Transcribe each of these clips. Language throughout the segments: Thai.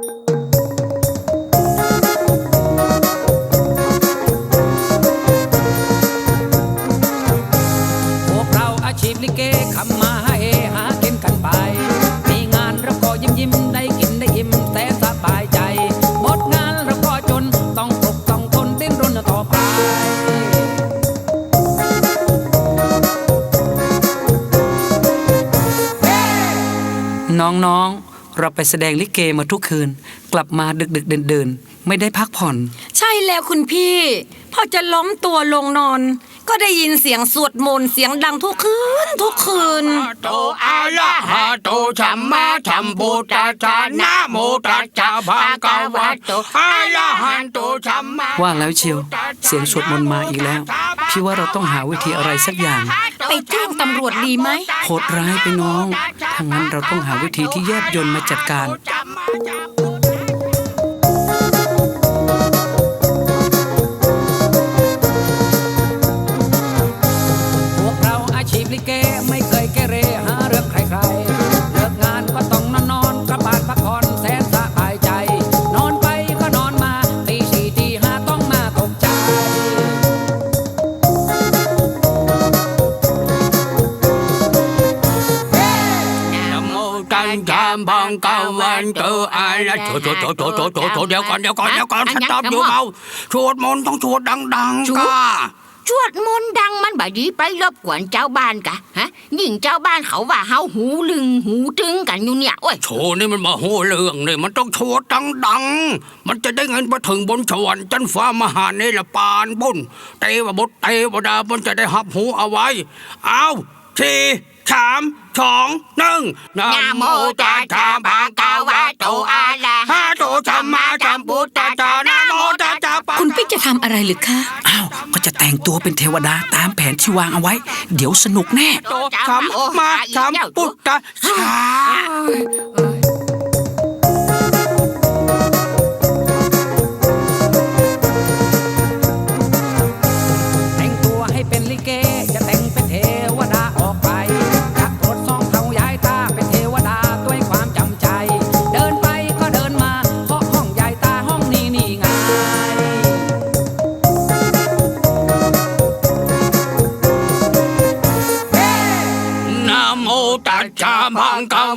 พวกเราอาชีพลิเกขำมาให้หากินกันไป มีงานเราก็ยิ้มยิ้มได้กินได้อิ่มแต่สบายใจ หมดงานเราก็จนต้องปลุกต้องทนดิ้นรนต่อไป น้องๆ เราไปแสดงลิเกมาทุกคืน กลับมาดึกดึกๆเดินๆไม่ได้พักผ่อน ใช่แล้วคุณพี่พอจะล้มตัวลงนอน ก็ได้ยินเสียงสวดมนต์เสียงดังทุกคืนทุกคืนโตอะระหะโตสัมมาสัมพุทธัสสะนะโมตัสสะภะคะวะโตอะระหะโตสัมมาว่าแล้วเชียว เสียงสวดมนต์มาอีกแล้ว พี่ว่าเราต้องหาวิธีอะไรสักอย่างไปแจ้งตำรวจดีไหมโหดร้ายไปน้องถ้างั้นเราต้องหาวิธีที่แยบยนต์มาจัดการ พวกเราอาชีพลิเกไม่เคยเกเรหา ตัสสะภะคะวะโตอะระโตโตโตโตโตโตโตเดี๋ยวก่อนเดี๋ยวก่อนเดี๋ยวก่อนสต๊อปอยู่เบาสวดมนต์ต้องสวดดังๆก้าชวดมนต์ดังมันบ่ดีไปรบกวนเจ้าบ้านกะฮะยิ่งเจ้าบ้านเขาว่าเฮาหูลึงหูตึงกันอยู่เนี่ยโอ้ยโชนี่มันมาโหเรื่องนี่มันต้องสวดดังๆมันจะได้เงินไปถึงบนสวรรค์จันฟ้ามหาเนรปานบุญเทวบุตรเทวดามันจะได้หับหูเอาไว้ เอาสี่ สามสองหนึ่งนะโมตัสสะภะคะวะโตอะระหะหะโตสัมมาสัมพุทธัสสะนะโมตัสสะภะคุณพี่จะทำอะไรหรือคะ อ้าว ก็จะแต่งตัวเป็นเทวดาตามแผนที่วางเอาไว้ เดี๋ยวสนุกแน่โตสัมมาสัมพุทธัสสะ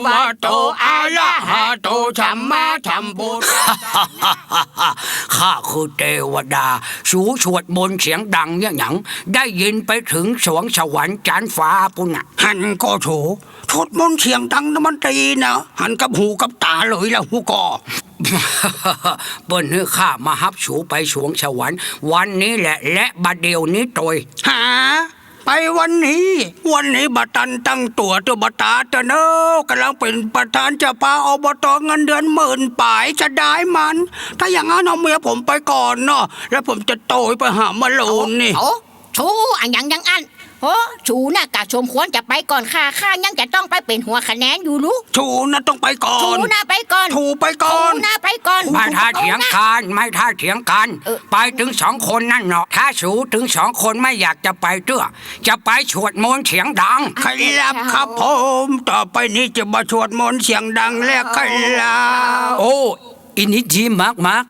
วะโตอะระหะโตสัมมาสัมพุทธัสสะข้าคือเทวดา สูสวดมนต์เสียงดังเนี่ยหยังได้ยินไปถึงสวงสวรรค์จานฟ้าปุ่นน่ะหันก็โถสวดมนต์เสียงดังนะมันดีนะหันกับหูกับตาเลยละหูก็เปิ้นให้ข้ามาฮับสูไปสวงสวรรค์วันนี้แหละและบัดเดียวนี้โดยหาไป วันนี้ วันนี้บัตันตั้งตัวตัวบตาตะเนอกำลังเป็นประธานจะพาอบตเงินเดือนหมื่นปายจะได้มัน ถ้าอย่างนั้นเอาเมียผมไปก่อนเนาะแล้วผมจะโตยไปหามาลูนนี่ ชูอันยังยังอันโอ้ชูน่ะกะชมควรจะไปก่อนค่าข้ายังจะต้องไปเป็นหัวคะแนนอยู่รู้ชูนะต้องไปก่อชูนน่ะไปก่อนชูไปก่ชูอนน่ะไปก่อนไม่ท่าเถียงกันไม่ท่าเถียงกันเออไปถึงสองคนนั่นเนาะถ้าสูถึงสองคนไม่อยากจะไปเตื้อจะไปสวดมนต์เสียงดังครับครับผมต่อไปนี้จะมาสวดมนต์เสียงดังแล้วครับโอ้อินิจีมากมาก